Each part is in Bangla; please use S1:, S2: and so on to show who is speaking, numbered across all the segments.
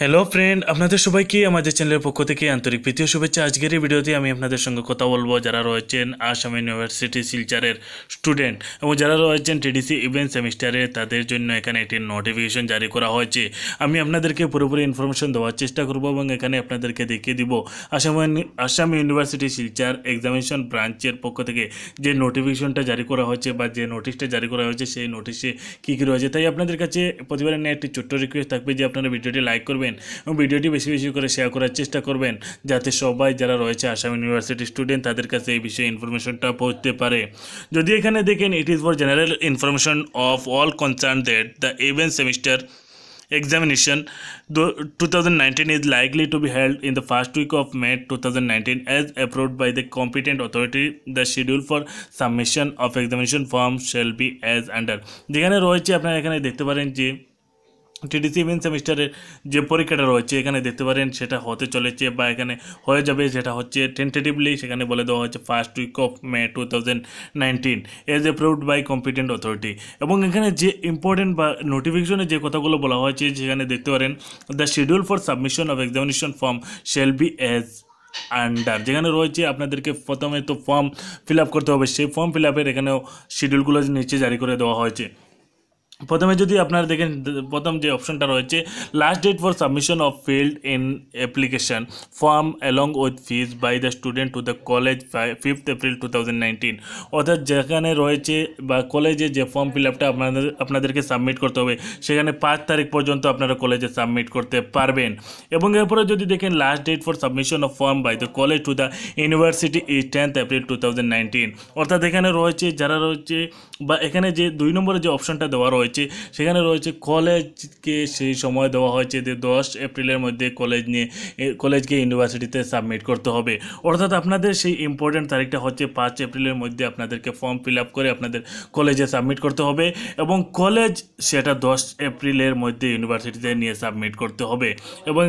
S1: হ্যালো ফ্রেন্ড আপনাদের সবাইকে আমাদের চ্যানেলের পক্ষ থেকে আন্তরিক প্রীতীয় শুভেচ্ছা। আজকের এই ভিডিওতে আমি আপনাদের সঙ্গে কথা বলব যারা রয়েছেন আসাম ইউনিভার্সিটি শিলচারের স্টুডেন্ট এবং যারা রয়েছেন টিডিসি ইভেন্ট সেমিস্টারে তাদের জন্য এখানে একটি নোটিফিকেশন জারি করা হয়েছে। আমি আপনাদেরকে পুরোপুরি ইনফরমেশন দেওয়ার চেষ্টা করব এবং এখানে আপনাদেরকে দেখিয়ে দিব আসাম আসাম ইউনিভার্সিটি শিলচার এক্সামিনেশন ব্রাঞ্চের পক্ষ থেকে যে নোটিফিকেশনটা জারি করা হয়েছে বা যে নোটিশটা জারি করা হয়েছে, সেই নোটিশে কী কী রয়েছে। তাই আপনাদের কাছে প্রতিবারের নিয়ে একটি ছোট্ট রিকোয়েস্ট থাকবে যে আপনারা ভিডিওটি লাইক করবেন এবং ভিডিওটি বেশি বেশি করে শেয়ার করার চেষ্টা করবেন যাতে সবাই যারা রয়েছে আসাম ইউনিভার্সিটি স্টুডেন্ট তাদের কাছে এই বিষয়ে ইনফরমেশনটা পৌঁছতে পারে। যদি এখানে দেখেন it is for general information of all concern that the event semester examination though 2019 is likely to be held in the first week of May 2019 as approved by the competent authority. The schedule for submission of examination form shall be as under যেখানে রয়েছে, আপনারা এখানে দেখতে পারেন যে টিডিসি ইভেন্ট সেমিস্টারের যে পরীক্ষাটা রয়েছে, এখানে দেখতে পারেন সেটা হতে চলেছে বা এখানে হয়ে যাবে যেটা হচ্ছে টেন্টেটিভলি সেখানে বলে দেওয়া হচ্ছে first week of May two thousand nineteen as approved by competent authority এবং এখানে যে ইম্পর্টেন্ট বা নোটিফিকেশনে যে কথাগুলো বলা হয়েছে, সেখানে দেখতে পারেন the schedule for submission of examination form shall be as under যেখানে রয়েছে আপনাদেরকে প্রথমে তো ফর্ম ফিল করতে হবে, সেই ফর্ম ফিল আপের এখানেও শিডিউলগুলো নিচে জারি করে দেওয়া হয়েছে। প্রথমে যদি আপনারা দেখেন, প্রথম যে অপশনটা রয়েছে last date for submission of filled in application form along with fees by the student to the college fifth April two অর্থাৎ যেখানে রয়েছে বা কলেজে যে ফর্ম ফিল আপটা আপনাদের, আপনাদেরকে সাবমিট করতে হবে, সেখানে পাঁচ তারিখ পর্যন্ত আপনারা কলেজে সাবমিট করতে পারবেন। এবং এরপরে যদি দেখেন last date for submission of form by the college to the university is tenth April two অর্থাৎ এখানে রয়েছে, যারা রয়েছে বা এখানে যে দুই নম্বরে যে অপশনটা দেওয়া রয়েছে সেখানে রয়েছে কলেজকে সেই সময় দেওয়া হয়েছে যে দশ এপ্রিলের মধ্যে কলেজ নিয়ে কলেজকে ইউনিভার্সিটিতে সাবমিট করতে হবে। অর্থাৎ আপনাদের সেই ইম্পর্টেন্ট তারিখটা হচ্ছে পাঁচ এপ্রিলের মধ্যে আপনাদেরকে ফর্ম ফিল আপ করে আপনাদের কলেজে সাবমিট করতে হবে এবং কলেজ সেটা দশ এপ্রিলের মধ্যে ইউনিভার্সিটিতে নিয়ে সাবমিট করতে হবে। এবং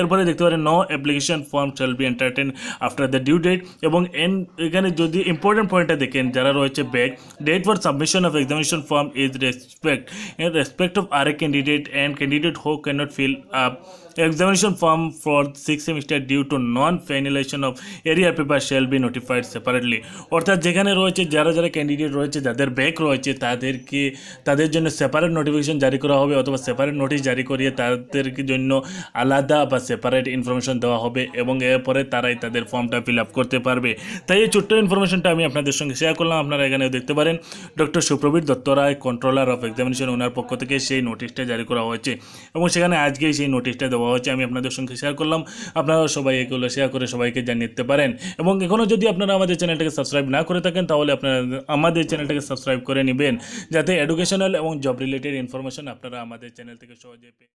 S1: এরপরে দেখতে পারেন no application form shall be entertain after the due date এবং এন, এখানে যদি ইম্পর্টেন্ট পয়েন্টটা দেখেন, যারা রয়েছে back date for submission of examination form is respect in respect of RA candidate and candidate who cannot fill up. Examination form for sixth semester due to non-finalization of area paper shall be notified separately. অর্থাৎ যেখানে রয়েছে, যারা যারা ক্যান্ডিডেট রয়েছে, যাদের ব্যাক রয়েছে, তাদেরকে, তাদের জন্য সেপারেট নোটিফিকেশন জারি করা হবে অথবা সেপারেট নোটিশ জারি করিয়ে তাদের জন্য আলাদা বা সেপারেট ইনফরমেশন দেওয়া হবে এবং এরপরে তারাই তাদের ফর্মটা ফিল আপ করতে পারবে। তাই এই ছোট্ট ইনফরমেশনটা আমি আপনাদের সঙ্গে শেয়ার করলাম। আপনারা এখানে দেখতে পারেন। Doctor Suprabir Dutta Roy controller of examination ওনার পক্ষ থেকে সেই নোটিশটা জারি করা হয়েছে। এবং সেখানে আজকেই সেই নোটিশটা দেওয়া হয়েছে। আমি আপনাদের সঙ্গে শেয়ার করলাম। আপনারা সবাই এগুলো শেয়ার করে সবাইকে জানিয়ে দিতে পারেন। এবং এখনও যদি আপনারা আমাদের চ্যানেলটাকে সাবস্ক্রাইব না করে থাকেন, তাহলে আপনারা আমাদের চ্যানেলটাকে সাবস্ক্রাইব করে নেবেন। যাতে এডুকেশনাল এবং জব রিলেটেড ইনফরমেশন আপনারা আমাদের চ্যানেল থেকে সহজে পেয়ে